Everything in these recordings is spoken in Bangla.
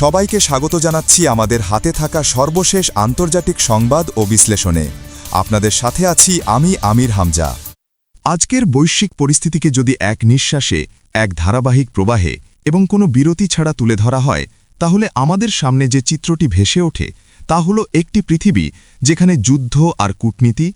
সবাইকে স্বাগত জানাচ্ছি আমাদের হাতে থাকা সর্বশেষ আন্তর্জাতিক সংবাদ ও বিশ্লেষণে। আপনাদের সাথে আছি আমি আমির হামজা। আজকের বৈশ্বিক পরিস্থিতিকে যদি এক নিঃশ্বাসে, এক ধারাবাহিক প্রবাহে এবং কোনো বিরতি ছাড়া তুলে ধরা হয়, তাহলে আমাদের সামনে যে চিত্রটি ভেসে ওঠে, তা হল একটি পৃথিবী যেখানে যুদ্ধ আর কূটনীতি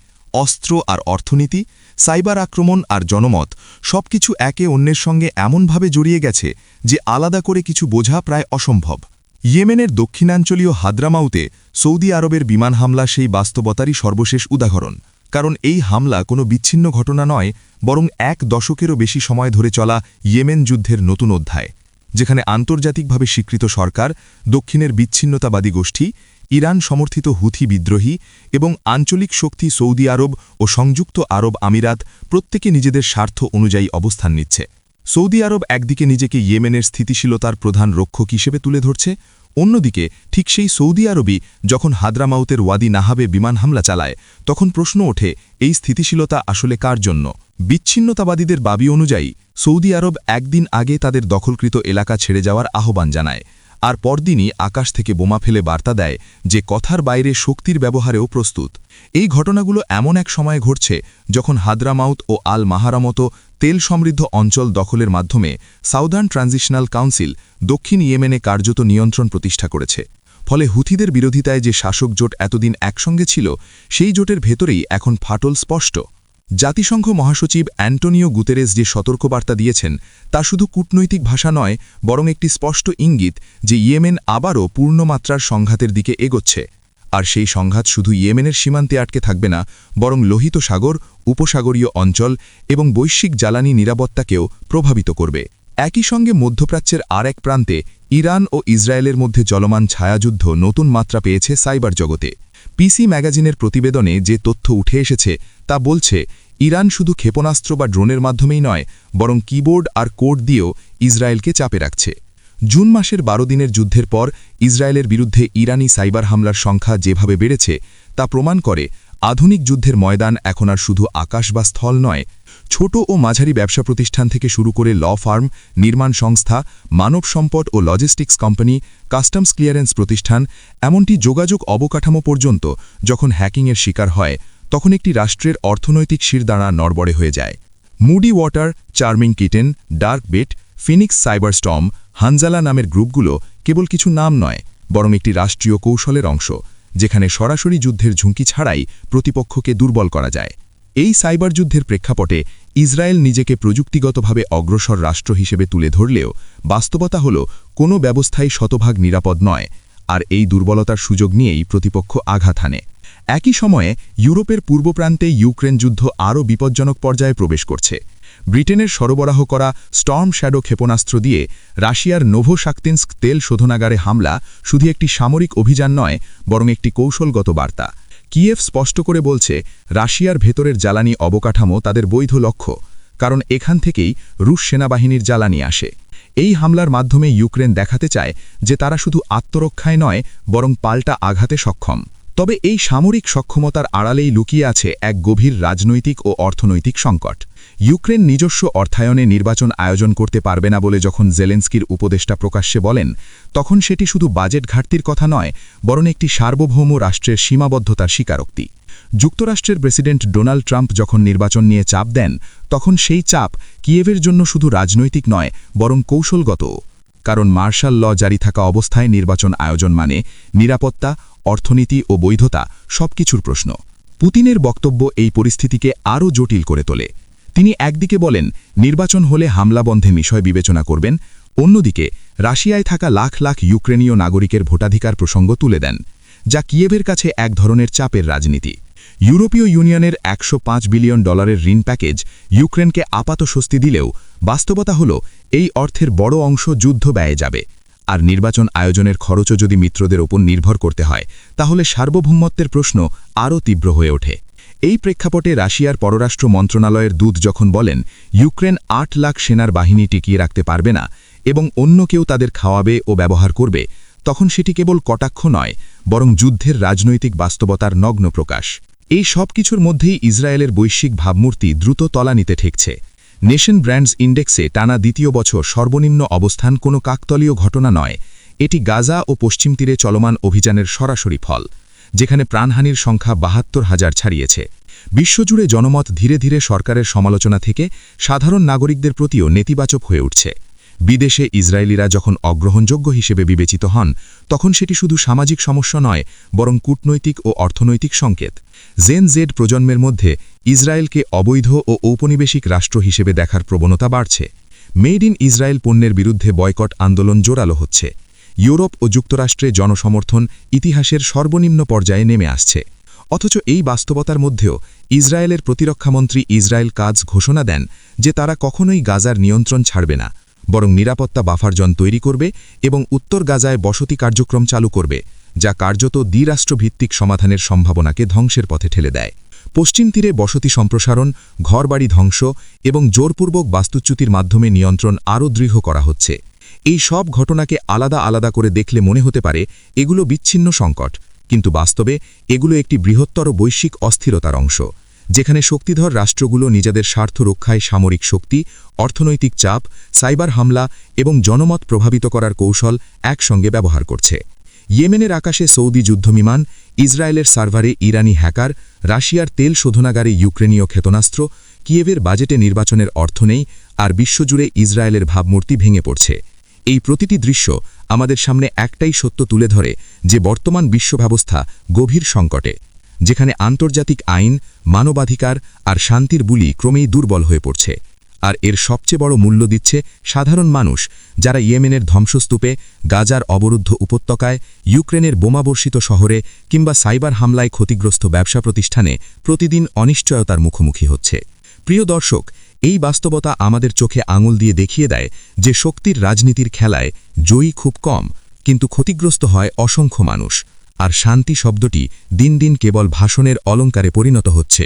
অস্ত্র আর অর্থনীতি, সাইবার আক্রমণ আর জনমত সবকিছু একে অন্যের সঙ্গে এমনভাবে জড়িয়ে গেছে যে আলাদা করে কিছু বোঝা প্রায় অসম্ভব। ইয়েমেনের দক্ষিণাঞ্চলীয় হাদ্রামাউতে সৌদি আরবের বিমান হামলা সেই বাস্তবতারই সর্বশেষ উদাহরণ। কারণ এই হামলা কোনো বিচ্ছিন্ন ঘটনা নয়, বরং এক দশকেরও বেশি সময় ধরে চলা ইয়েমেন যুদ্ধের নতুন অধ্যায়, যেখানে আন্তর্জাতিকভাবে স্বীকৃত সরকার, দক্ষিণের বিচ্ছিন্নতাবাদী গোষ্ঠী ইরান সমর্থিত হুথি বিদ্রোহী এবং আঞ্চলিক শক্তি সৌদি আরব ও সংযুক্ত আরব আমিরাত প্রত্যেকে নিজেদের স্বার্থ অনুযায়ী অবস্থান নিচ্ছে। সৌদি আরব একদিকে নিজেকে ইয়েমেনের স্থিতিশীলতার প্রধান রক্ষক হিসেবে তুলে ধরছে, অন্যদিকে ঠিক সেই সৌদি আরবই যখন হাদ্রামাউতের ওয়াদি নাহাবে বিমান হামলা চালায়, তখন প্রশ্ন ওঠে, এই স্থিতিশীলতা আসলে কার জন্য? বিচ্ছিন্নতাবাদীদের বাবি অনুযায়ী, সৌদি আরব একদিন আগে তাদের দখলকৃত এলাকা ছেড়ে যাওয়ার আহ্বান জানায়। আর পরদিনই আকাশ থেকে বোমা ফেলে বার্তা দেয় যে কথার বাইরে শক্তির ব্যবহারেও প্রস্তুত। এই ঘটনাগুলো এমন এক সময়ে ঘটছে যখন হাদ্রামাউত ও আল মাহারা মতো তেল সমৃদ্ধ অঞ্চল দখলের মাধ্যমে সাউদার্ন ট্রানজিশনাল কাউন্সিল দক্ষিণ ইয়েমেনে কার্যত নিয়ন্ত্রণ প্রতিষ্ঠা করেছে। ফলে হুথিদের বিরোধিতায় যে শাসক জোট এতদিন একসঙ্গে ছিল, সেই জোটের ভেতরেই এখন ফাটল স্পষ্ট। জাতিসংঘ মহাসচিব অ্যান্টোনিও গুতেরেস যে সতর্কবার্তা দিয়েছেন, তা শুধু কূটনৈতিক ভাষা নয়, বরং একটি স্পষ্ট ইঙ্গিত যে ইয়েমেন আবারও পূর্ণমাত্রার সংঘাতের দিকে এগোচ্ছে। আর সেই সংঘাত শুধু ইয়েমেনের সীমান্তে আটকে থাকবে না, বরং লোহিত সাগর, উপসাগরীয় অঞ্চল এবং বৈশ্বিক জ্বালানি নিরাপত্তাকেও প্রভাবিত করবে। একই সঙ্গে মধ্যপ্রাচ্যের আর এক প্রান্তে ইরান ও ইসরায়েলের মধ্যে চলমান ছায়াযুদ্ধ নতুন মাত্রা পেয়েছে সাইবার জগতে। পিসি ম্যাগাজিনের প্রতিবেদনে যে তথ্য উঠে এসেছে, তা বলছে, ইরান শুধু ক্ষেপণাস্ত্র বা ড্রোনের মাধ্যমেই নয়, বরং কিবোর্ড আর কোড দিয়েও ইসরায়েলকে চাপে রাখছে। জুন মাসের বারো দিনের যুদ্ধের পর ইসরায়েলের বিরুদ্ধে ইরানি সাইবার হামলার সংখ্যা যেভাবে বেড়েছে, তা প্রমাণ করে, আধুনিক যুদ্ধের ময়দান এখন আর শুধু আকাশ বা স্থল নয় ছোট ও মাঝারি ব্যবসা প্রতিষ্ঠান থেকে শুরু করে ল ফার্ম, নির্মাণ সংস্থা, মানব সম্পদ ও লজিস্টিক্স কোম্পানি, কাস্টমস ক্লিয়ারেন্স প্রতিষ্ঠান, এমনটি যোগাযোগ অবকাঠামো পর্যন্ত যখন হ্যাকিংয়ের শিকার হয়, তখন একটি রাষ্ট্রের অর্থনৈতিক শিরদাঁড়া নড়বড়ে হয়ে যায়। Moody water, charming kitten, dark bet, Phoenix cyber storm Handala নামের গ্রুপগুলো কেবল কিছু নাম নয়, বরং একটি রাষ্ট্রীয় কৌশলের অংশ, যেখানে সরাসরি যুদ্ধের ঝুঁকি ছাড়াই প্রতিপক্ষকে দুর্বল করা যায়। এই সাইবার যুদ্ধের প্রেক্ষাপটে ইসরায়েল নিজেকে প্রযুক্তিগতভাবে অগ্রসর রাষ্ট্র হিসেবে তুলে ধরলেও বাস্তবতা হল, কোনো ব্যবস্থাই শতভাগ নিরাপদ নয়, আর এই দুর্বলতার সুযোগ নিয়েই প্রতিপক্ষ আঘাত হানে। একই সময়ে, ইউরোপের পূর্ব প্রান্তে ইউক্রেন যুদ্ধ আরও বিপজ্জনক পর্যায়ে প্রবেশ করছে। ব্রিটেনের সরবরাহ করা স্টর্ম শ্যাডো ক্ষেপণাস্ত্র দিয়ে রাশিয়ার নোভোশাক্তিন্স্ক তেল শোধনাগারে হামলা শুধু একটি সামরিক অভিযান নয়, বরং একটি কৌশলগত বার্তা। কিয়েভ স্পষ্ট করে বলছে, রাশিয়ার ভেতরের জ্বালানি অবকাঠামো তাদের বৈধ লক্ষ্য, কারণ এখান থেকেই রুশ সেনাবাহিনীর জ্বালানি আসে। এই হামলার মাধ্যমে ইউক্রেন দেখাতে চায় যে তারা শুধু আত্মরক্ষায় নয়, বরং পাল্টা আঘাতে সক্ষম। তবে এই সামরিক সক্ষমতার আড়ালেই লুকিয়ে আছে এক গভীর রাজনৈতিক ও অর্থনৈতিক সংকট। ইউক্রেন নিজস্ব অর্থায়নে নির্বাচন আয়োজন করতে পারবে না বলে যখন জেলেন্সকির উপদেষ্টা প্রকাশ্যে বলেন, তখন সেটি শুধু বাজেট ঘাটতির কথা নয়, বরং একটি সার্বভৌম রাষ্ট্রের সীমাবদ্ধতার স্বীকারোক্তি। যুক্তরাষ্ট্রের প্রেসিডেন্ট ডোনাল্ড ট্রাম্প যখন নির্বাচন নিয়ে চাপ দেন, তখন সেই চাপ কিয়েভের জন্য শুধু রাজনৈতিক নয়, বরং কৌশলগত কারণ মার্শাল ল জারি থাকা অবস্থায় নির্বাচন আয়োজন মানে নিরাপত্তা অর্থনীতি ও বৈধতা সবকিছুর প্রশ্ন। পুতিনের বক্তব্য এই পরিস্থিতিকে আরও জটিল করে তোলে। তিনি একদিকে বলেন, নির্বাচন হলে হামলা বন্ধে বিষয় বিবেচনা করবেন, অন্যদিকে রাশিয়ায় থাকা লাখ লাখ ইউক্রেনীয় নাগরিকের ভোটাধিকার প্রসঙ্গ তুলে দেন, যা কিয়েভের কাছে এক ধরনের চাপের রাজনীতি। ইউরোপীয় ইউনিয়নের একশো পাঁচ বিলিয়ন ডলারের ঋণ প্যাকেজ ইউক্রেনকে আপাত স্বস্তি দিলেও বাস্তবতা হল, এই অর্থের বড় অংশ যুদ্ধ ব্যয়ে যাবে। আর নির্বাচন আয়োজনের খরচও যদি মিত্রদের ওপর নির্ভর করতে হয়, তাহলে সার্বভৌমত্বের প্রশ্ন আরও তীব্র হয়ে ওঠে। এই প্রেক্ষাপটে রাশিয়ার পররাষ্ট্র মন্ত্রণালয়ের দূত যখন বলেন, ইউক্রেন আট লাখ সেনার বাহিনী টিকিয়ে রাখতে পারবে না এবং অন্য কেউ তাদের খাওয়াবে ও ব্যবহার করবে, তখন সেটি কেবল কটাক্ষ নয়, বরং যুদ্ধের রাজনৈতিক বাস্তবতার নগ্ন প্রকাশ। এই সব কিছুর মধ্যেই ইসরায়েলের বৈশ্বিক ভাবমূর্তি দ্রুত তলানিতে ঠেকছে। নেশন ব্র্যান্ডস ইন্ডেক্সে টানা দ্বিতীয় বছর সর্বনিম্ন অবস্থান কোনো কাকতলীয় ঘটনা নয়। এটি গাজা ও পশ্চিম তীরে চলমান অভিযানের সরাসরি ফল, যেখানে প্রাণহানির সংখ্যা বাহাত্তর হাজার ছাড়িয়েছে। বিশ্বজুড়ে জনমত ধীরে ধীরে সরকারের সমালোচনা থেকে সাধারণ নাগরিকদের প্রতিও নেতিবাচক হয়ে উঠছে। বিদেশে ইসরায়েলিরা যখন অগ্রহণযোগ্য হিসেবে বিবেচিত হন, তখন সেটি শুধু সামাজিক সমস্যা নয়, বরং কূটনৈতিক ও অর্থনৈতিক সংকেত। জেন জেড প্রজন্মের মধ্যে ইসরায়েলকে অবৈধ ও ঔপনিবেশিক রাষ্ট্র হিসেবে দেখার প্রবণতা বাড়ছে। মেড ইন ইসরায়েল পণ্যের বিরুদ্ধে বয়কট আন্দোলন জোরালো হচ্ছে। ইউরোপ ও যুক্তরাষ্ট্রে জনসমর্থন ইতিহাসের সর্বনিম্ন পর্যায়ে নেমে আসছে। অথচ এই বাস্তবতার মধ্যেও ইসরায়েলের প্রতিরক্ষামন্ত্রী ইসরায়েল কাজ ঘোষণা দেন যে তারা কখনোই গাজার নিয়ন্ত্রণ ছাড়বে না। বরং নিরাপত্তা বাফারজন তৈরি করবে এবং উত্তর গাজায় বসতি কার্যক্রম চালু করবে, যা কার্যত দ্বিরাষ্ট্রভিত্তিক সমাধানের সম্ভাবনাকে ধ্বংসের পথে ঠেলে দেয়। পশ্চিম তীরে বসতি সম্প্রসারণ, ঘরবাড়ি ধ্বংস এবং জোরপূর্বক বাস্তুচ্যুতির মাধ্যমে নিয়ন্ত্রণ আরও দৃঢ় করা হচ্ছে। এই সব ঘটনাকে আলাদা আলাদা করে দেখলে মনে হতে পারে এগুলো বিচ্ছিন্ন সংকট, কিন্তু বাস্তবে এগুলো একটি বৃহত্তর বৈশ্বিক অস্থিরতার অংশ। যেখানে শক্তিধর রাষ্ট্রগুলো নিজেদের স্বার্থ রক্ষায় সামরিক শক্তি, অর্থনৈতিক চাপ, সাইবার হামলা এবং জনমত প্রভাবিত করার কৌশল একসঙ্গে ব্যবহার করছে। ইয়েমেনের আকাশে সৌদি যুদ্ধবিমান, ইসরায়েলের সার্ভারে ইরানি হ্যাকার, রাশিয়ার তেল শোধনাগারে ইউক্রেনীয় ক্ষেপণাস্ত্র, কিয়েভের বাজেটে নির্বাচনের অর্থ নেই আর বিশ্বজুড়ে ইসরায়েলের ভাবমূর্তি ভেঙে পড়ছে। এই প্রতিটি দৃশ্য আমাদের সামনে একটাই সত্য তুলে ধরে যে বর্তমান বিশ্ব ব্যবস্থা গভীর সংকটে। যেখানে আন্তর্জাতিক আইন, মানবাধিকার আর শান্তির বুলি ক্রমেই দুর্বল হয়ে পড়ছে। আর এর সবচেয়ে বড় মূল্য দিচ্ছে সাধারণ মানুষ যারা ইয়েমেনের ধ্বংসস্তূপে গাজার অবরুদ্ধ উপত্যকায়, ইউক্রেনের বোমাবর্ষিত শহরে কিংবা সাইবার হামলায় ক্ষতিগ্রস্ত ব্যবসা প্রতিষ্ঠানে প্রতিদিন অনিশ্চয়তার মুখোমুখি হচ্ছে। প্রিয় দর্শক, এই বাস্তবতা আমাদের চোখে আঙুল দিয়ে দেখিয়ে দেয় যে শক্তির রাজনীতির খেলায় জয়ী খুব কম, কিন্তু ক্ষতিগ্রস্ত হয় অসংখ্য মানুষ। আর শান্তি শব্দটি দিন দিন কেবল ভাষণের অলঙ্কারে পরিণত হচ্ছে।